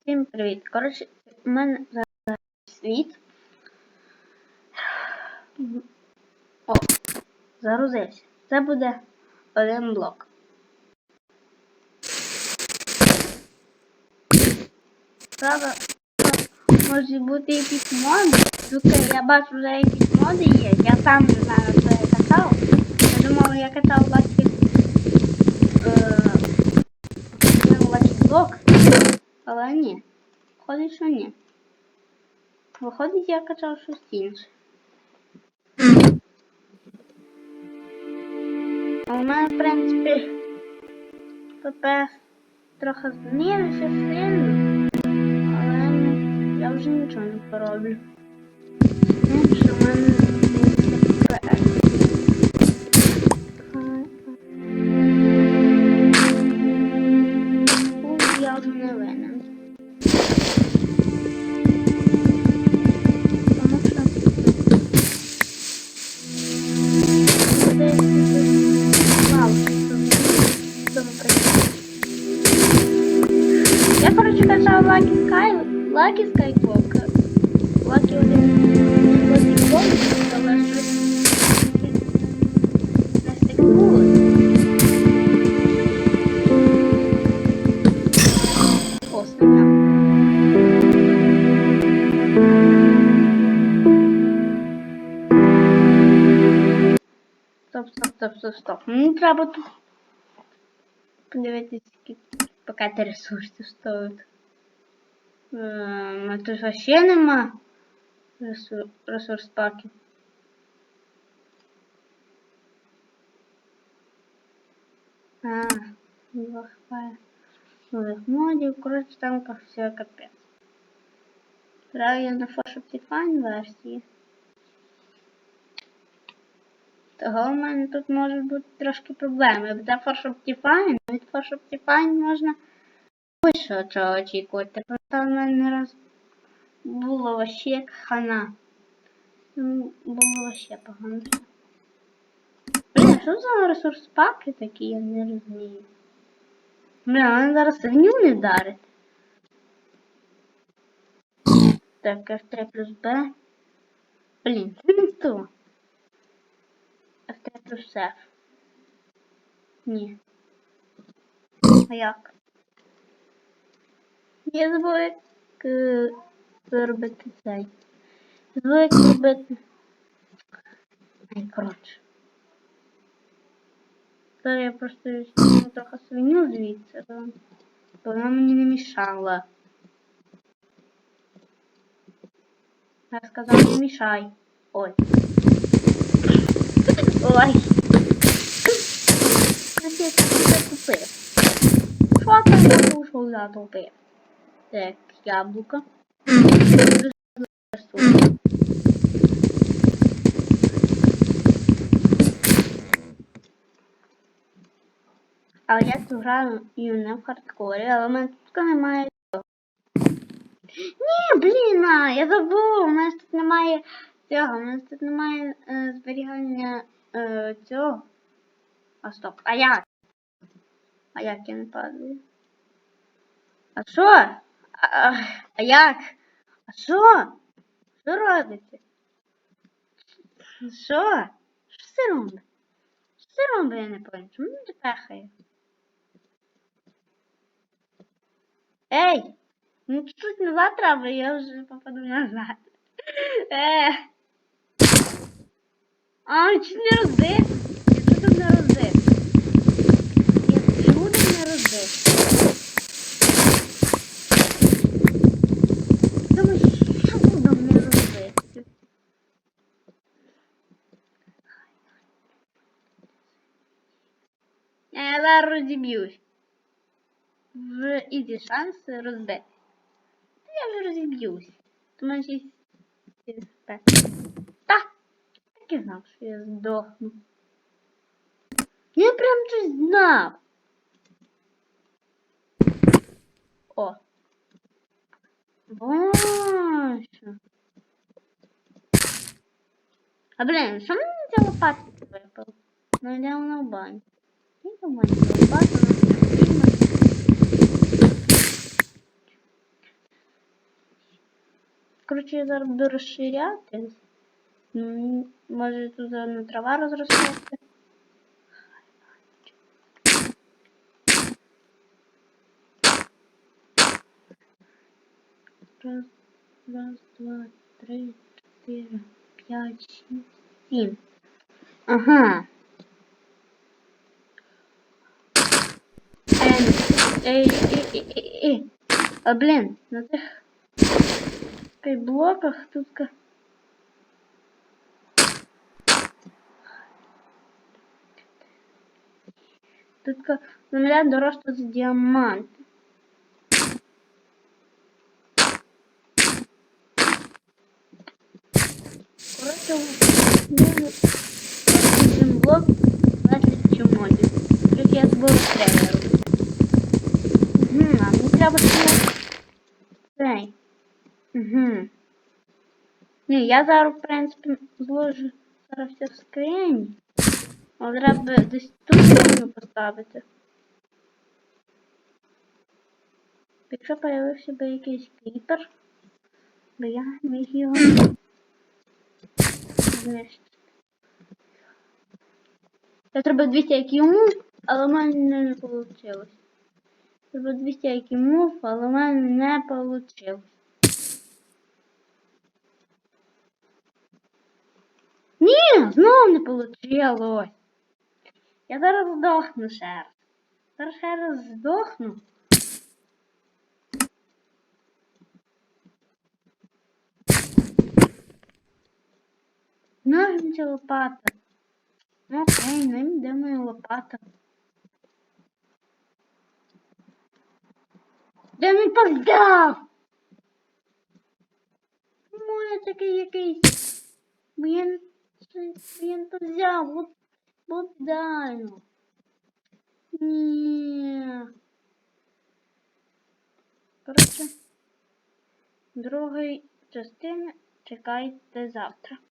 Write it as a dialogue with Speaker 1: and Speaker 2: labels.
Speaker 1: Всім привіт. Коротше, у мене зараз світ. О, загрузився. Це буде один блок. Правда, може бути якісь моди. Тут я бачу вже якісь моди є. Я сам не знаю, що я катав. Я думав, я катав Lucky е, ну, Lucky Block, але ні. Виходить, що ні. Виходить, я качав щось інше. А у мене, в принципі, ПП трохи змінився сильно, але я вже нічого не пороблю. Ну, що в мене Lucky Skywalker. Lucky один стикнулося. Стоп, стоп, стоп, стоп, стоп. Мені треба тут подивитися, скільки пакети ресурсів. А тут вообще нема ресурс, паків. А, не хватає нових модів, коротше там ка- все я на Flash Optifine версії. Того в мене тут можуть бути трошки проблеми. Бо за Force Optifine, від Force Optifine можна вищого чого очікувати. Просто в мене не раз було вообще як хана. Ну, Було вообще погано. Блін, що за ресурс паки такі, я не розумію. Блін, вони зараз гнів не дарить. Так, F3 плюс B. Блін, це не то. F3 плюс F. Ні. А як? Я е, робити цей. Як робити. Ай, коротше. Зараз я просто трохи свиню звідси, бо вона мені не мішала. Я сказав, не мішай. Ой. Ой. Значить, я купив. Що там я кушав затопив? Так, яблуко. Але я тут граю і не в хардкорі, але в мене тут немає. Ні, блін, а, я забув, у нас тут немає цього, у нас тут немає е, зберігання е, цього. А стоп, а як? А як я не падаю? А що? А, а, як? А що? Що робите? Що? Що це робить? Що це робить, я не пам'ятаю. Чому не пехає? Ей! Ну чуть-чуть назад треба, я вже попаду назад. Е. А, чуть не розбив. Я зараз розіб'юсь. В ізі шанс розбити. Та Я вже розіб'юсь. Тому що через п'ять. Та! Так і знав, що я здохну. Я прям щось знав. О. Боже. А блін, що мені ця лопатка випала? Ну йдемо на баню. Думаю, що багато нам потрібно. Коротше, я зараз буду розширяти. М, Може тут одна трава розростеться. Раз, раз, два, три, чотири, п'ять, шість, сім. Ага. Ей, ей, ей, ей, ей, ей. А, блін, на тих цих блоках тут ка- Тут ка- земля доросла з діамант. Коротше, ну, один блок 20 модів. Тут я збив тренеру. Угу, а мені треба цей. Угу. Ні, я зараз, в принципі, зложу зараз все в скрині. Але треба десь тут можна поставити. Якщо появився би якийсь кріпер, бо я міг його знищити. Я треба 200 як йому, але в мене не вийшло. Треба 200 як йому, але в мене не вийшло. Ні, знову не вийшло. Я зараз здохну ще раз. Зараз ще раз здохну. Ножниця лопата. Ну, Окей, ним де моя лопата. Де не подав? Моє такий якийсь. Не то взяв. От, от дайно. Ні. Коротше, другої частини чекайте завтра.